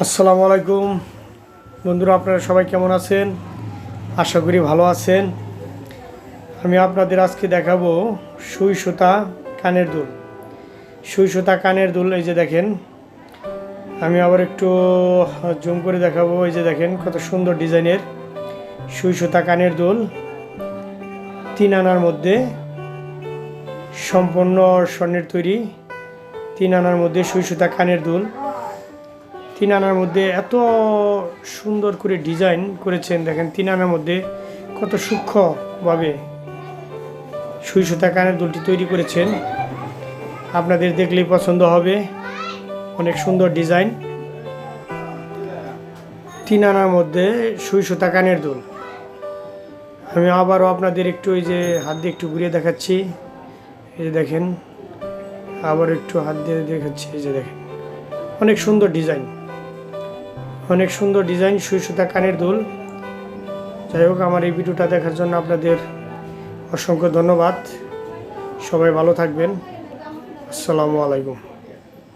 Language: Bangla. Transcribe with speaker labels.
Speaker 1: আসসালামু আলাইকুম। বন্ধুরা, আপনারা সবাই কেমন আছেন? আশা করি ভালো আছেন। আমি আপনাদের আজকে দেখাবো সুই সুতা কানের দুল। সুই সুতা কানের দুল, এই যে দেখেন। আমি আবার একটু জুম করে দেখাবো, এই যে দেখেন কত সুন্দর ডিজাইনের সুই সুতা কানের দুল। তিন আনার মধ্যে সম্পূর্ণ স্বর্ণের তৈরি, তিন আনার মধ্যে সুই সুতা কানের দুল। তিন আনার মধ্যে এত সুন্দর করে ডিজাইন করেছেন, দেখেন তিন আনার মধ্যে কত সূক্ষ্মভাবে সুই সুতা কানের দুলটি তৈরি করেছেন। আপনাদের দেখলেই পছন্দ হবে, অনেক সুন্দর ডিজাইন। তিন আনার মধ্যে সুই সুতা কানের দুল। আমি আবারও আপনাদের একটু ওই যে হাত দিয়ে একটু ঘুরিয়ে দেখাচ্ছি। এই যে দেখেন আবার একটু হাত দিয়ে দেখাচ্ছি, এই যে দেখেন, অনেক সুন্দর ডিজাইন। অনেক সুন্দর ডিজাইন, সুই সুতা, কানের দুল। যাই হোক, আমার এই ভিডিওটা দেখার জন্য আপনাদের অসংখ্য ধন্যবাদ। সবাই ভালো থাকবেন। আসসালামু আলাইকুম।